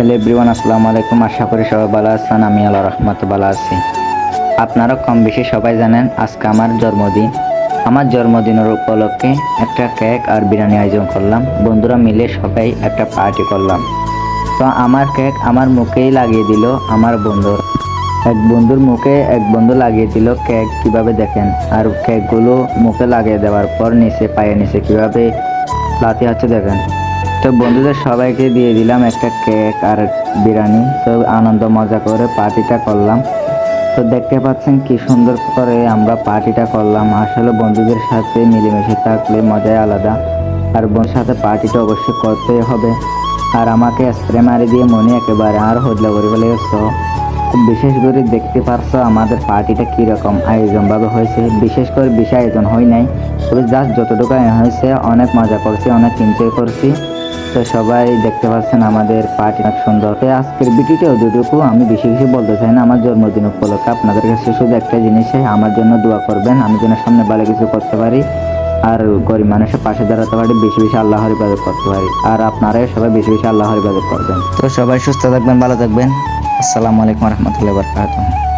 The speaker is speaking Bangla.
হ্যালো এভরিওয়ান আসসালামু আলাইকুম। আশা করি সবাই ভালো আছেন, আমি আল্লাহ রহমত ভালো আছি। আপনারা কম বেশি সবাই জানেন, আজকে আমার জন্মদিন। আমার জন্মদিনের উপলক্ষে একটা কেক আর বিরিয়ানি আয়োজন করলাম। বন্ধুরা মিলে সবাই একটা পার্টি করলাম। তো আমার কেক আমার মুখেই লাগিয়ে দিল আমার বন্ধুর এক বন্ধুর মুখে এক বন্ধু লাগিয়ে দিল কেক, কীভাবে দেখেন? আর কেকগুলো মুখে লাগিয়ে দেওয়ার পর নিচে পায়ে নিচে কীভাবে লাতি হচ্ছে দেখেন? তো বন্ধুদের সবাইকে দিয়ে দিলাম একটা কেক আর বিরিয়ানি। তো আনন্দ, মজা করে পার্টিটা করলাম। তো দেখতে পাচ্ছেন কি সুন্দর করে আমরা পার্টিটা করলাম। আসলে বন্ধুদের সাথে মিলেমিশে থাকলে মজাই আলাদা। আর বোনের সাথে পার্টিটা অবশ্যই করতেই হবে। আর আমাকে স্প্রে মারি দিয়ে মনে একেবারে আর হদলা করে ফেলে গেছো বিশেষ করে দেখতে পারছ আমাদের পার্টিটা কীরকম আয়োজনভাবে হয়েছে। বিশেষ করে বেশি আয়োজন হয় নাই। তবে জাস্ট যতটুকু হয়েছে, অনেক মজা করছি, অনেক এনজয় করছি। তো সবাই দেখতে পাচ্ছেন আমাদের পার্টি অনেক সুন্দর। তো আজকের ভিডিওটা যতটুকু আমি বেশি কিছু বলতে চাই না, আমার জন্মদিন উপলক্ষে। আপনাদের কাছে শুধু একটা জিনিসে আমার জন্য দোয়া করবেন, আমি যেন সামনে ভালো কিছু করতে পারি, আর গরিব মানুষের পাশে দাঁড়াতে পারি, বেশি বেশি আল্লাহর ইবাদত করতে পারি, আর আপনারাই সবাই বেশি বেশি আল্লাহর ইবাদত করবেন। তো সবাই সুস্থ থাকবেন, ভালো থাকবেন। আসসালামু আলাইকুম রহমতুল্লাহ বরকাতুহ।